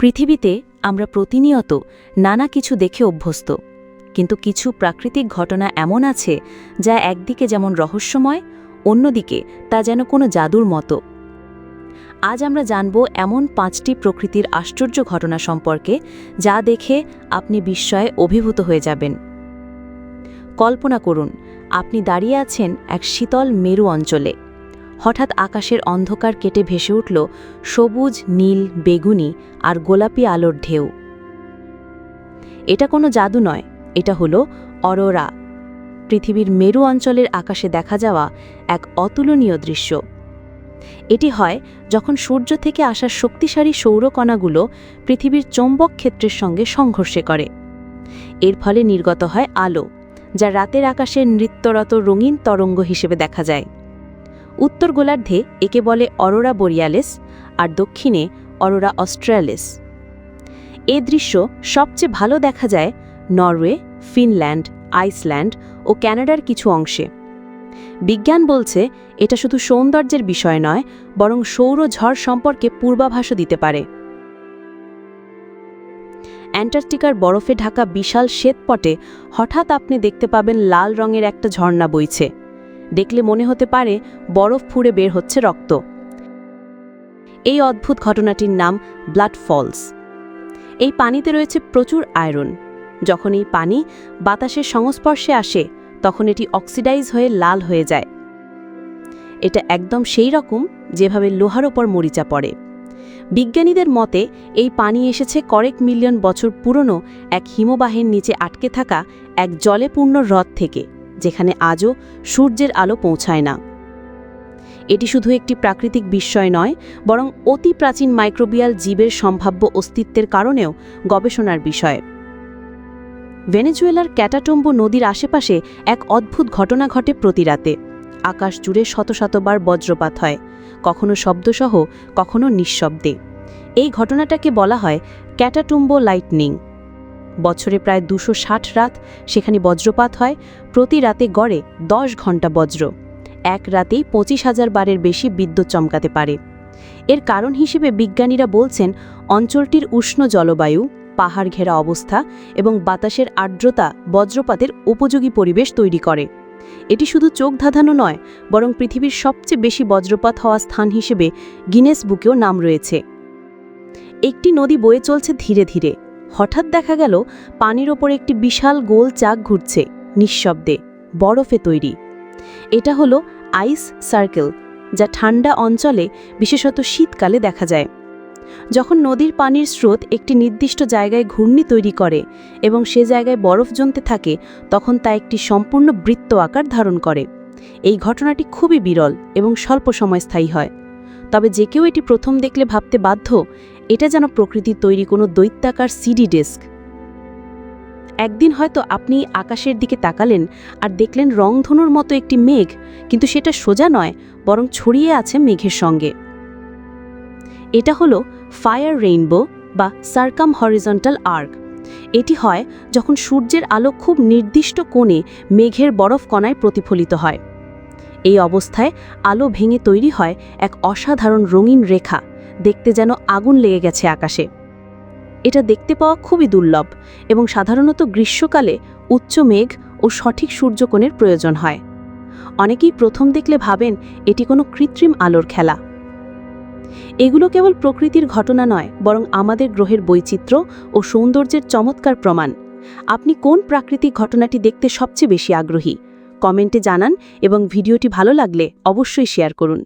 পৃথিবীতে আমরা প্রতিনিয়ত নানা কিছু দেখে অভ্যস্ত। কিন্তু কিছু প্রাকৃতিক ঘটনা এমন আছে যা একদিকে যেমন রহস্যময়, অন্যদিকে তা যেন কোনো জাদুর মতো। আজ আমরা জানব এমন পাঁচটি প্রকৃতির আশ্চর্য ঘটনা সম্পর্কে যা দেখে আপনি বিস্ময়ে অভিভূত হয়ে যাবেন। কল্পনা করুন, আপনি দাঁড়িয়ে আছেন এক শীতল মেরু অঞ্চলে। হঠাৎ আকাশের অন্ধকার কেটে ভেসে উঠল সবুজ, নীল, বেগুনি আর গোলাপি আলোর ঢেউ। এটা কোনো জাদু নয়, এটা হলো অরোরা, পৃথিবীর মেরু অঞ্চলের আকাশে দেখা যাওয়া এক অতুলনীয় দৃশ্য। এটি হয় যখন সূর্য থেকে আসা শক্তিশালী সৌরকণাগুলো পৃথিবীর চৌম্বক ক্ষেত্রের সঙ্গে সংঘর্ষে করে। এর ফলে নির্গত হয় আলো, যা রাতের আকাশের নৃত্যরত রঙিন তরঙ্গ হিসেবে দেখা যায়। উত্তর গোলার্ধে একে বলে অরোরা বোরিয়ালিস আর দক্ষিণে অরোরা অস্ট্রালিস। এ দৃশ্য সবচেয়ে ভালো দেখা যায় নরওয়ে, ফিনল্যান্ড, আইসল্যান্ড ও ক্যানাডার কিছু অংশে। বিজ্ঞান বলছে এটা শুধু সৌন্দর্যের বিষয় নয়, বরং সৌর ঝড় সম্পর্কে পূর্বাভাসও দিতে পারে। অ্যান্টার্কটিকার বরফে ঢাকা বিশাল শ্বেতপটে হঠাৎ আপনি দেখতে পাবেন লাল রঙের একটা ঝর্ণা বইছে। দেখলে মনে হতে পারে বরফ ফুঁড়ে বের হচ্ছে রক্ত। এই অদ্ভুত ঘটনাটির নাম ব্লাড ফলস। এই পানিতে রয়েছে প্রচুর আয়রন। যখন এই পানি বাতাসের সংস্পর্শে আসে, তখন এটি অক্সিডাইজ হয়ে লাল হয়ে যায়। এটা একদম সেই রকম যেভাবে লোহার ওপর মরিচা পড়ে। বিজ্ঞানীদের মতে, এই পানি এসেছে কয়েক মিলিয়ন বছর পুরনো এক হিমবাহের নিচে আটকে থাকা এক জলে পূর্ণ হ্রদ থেকে। যেখানে আজও সূর্যের আলো পৌঁছায় না। এটি শুধু একটি প্রাকৃতিক বিস্ময় নয়, বরং অতি প্রাচীন মাইক্রোবিয়াল জীবের সম্ভাব্য অস্তিত্বের কারণেও গবেষণার বিষয়। ভেনেজুয়েলার ক্যাটাটম্বো নদীর আশেপাশে এক অদ্ভুত ঘটনা ঘটে প্রতিরাতে আকাশ জুড়ে শত শতবার বজ্রপাত হয়, কখনো শব্দসহ, কখনো নিঃশব্দে। এই ঘটনাটাকে বলা হয় ক্যাটাটুম্বো লাইটনিং। বছরে প্রায় দুশো রাত সেখানে বজ্রপাত হয়, প্রতি রাতে গড়ে দশ ঘণ্টা বজ্র। এক রাতেই পঁচিশ হাজার বারের বেশি বিদ্যুৎ চমকাতে পারে। এর কারণ হিসেবে বিজ্ঞানীরা বলছেন, অঞ্চলটির উষ্ণ জলবায়ু, পাহাড় ঘেরা অবস্থা এবং বাতাসের আর্দ্রতা বজ্রপাতের উপযোগী পরিবেশ তৈরি করে। এটি শুধু চোখ ধাঁধানো নয়, বরং পৃথিবীর সবচেয়ে বেশি বজ্রপাত হওয়া স্থান হিসেবে গিনেস বুকেও নাম রয়েছে। একটি নদী বয়ে চলছে ধীরে ধীরে। হঠাৎ দেখা গেল পানির ওপর একটি বিশাল গোল চাক ঘুরছে, নিঃশব্দে, বরফে তৈরি। এটা হলো আইস সার্কেল, যা ঠান্ডা অঞ্চলে, বিশেষত শীতকালে দেখা যায়। যখন নদীর পানির স্রোত একটি নির্দিষ্ট জায়গায় ঘূর্ণি তৈরি করে এবং সে জায়গায় বরফ জমতে থাকে, তখন তা একটি সম্পূর্ণ বৃত্ত আকার ধারণ করে। এই ঘটনাটি খুবই বিরল এবং স্বল্প সময় স্থায়ী হয়। তবে যে কেউ এটি প্রথম দেখলে ভাবতে বাধ্য এটা যেন প্রকৃতির তৈরি কোনো দৈত্যাকার সিডি ডেস্ক একদিন হয়তো আপনি আকাশের দিকে তাকালেন আর দেখলেন রংধনুর মতো একটি মেঘ, কিন্তু সেটা সোজা নয়, বরং ছড়িয়ে আছে মেঘের সঙ্গে। এটা হলো ফায়ার রেইনবো বা সার্কাম হরিজন্টাল আর্ক এটি হয় যখন সূর্যের আলো খুব নির্দিষ্ট কোণে মেঘের বরফ কণায় প্রতিফলিত হয়। এই অবস্থায় আলো ভেঙে তৈরি হয় এক অসাধারণ রঙিন রেখা। দেখতে যেন আগুন লেগে গেছে আকাশে। এটা দেখতে পাওয়া খুবই দুর্লভ এবং সাধারণত গ্রীষ্মকালে উচ্চ মেঘ ও সঠিক সূর্যকোণের প্রয়োজন হয়। অনেকেই প্রথম দেখলে ভাবেন এটি কোনো কৃত্রিম আলোর খেলা। এগুলো কেবল প্রকৃতির ঘটনা নয়, বরং আমাদের গ্রহের বৈচিত্র্য ও সৌন্দর্যের চমৎকার প্রমাণ। আপনি কোন প্রাকৃতিক ঘটনাটি দেখতে সবচেয়ে বেশি আগ্রহী? কমেন্টে জানান এবং ভিডিওটি ভালো লাগলে অবশ্যই শেয়ার করুন।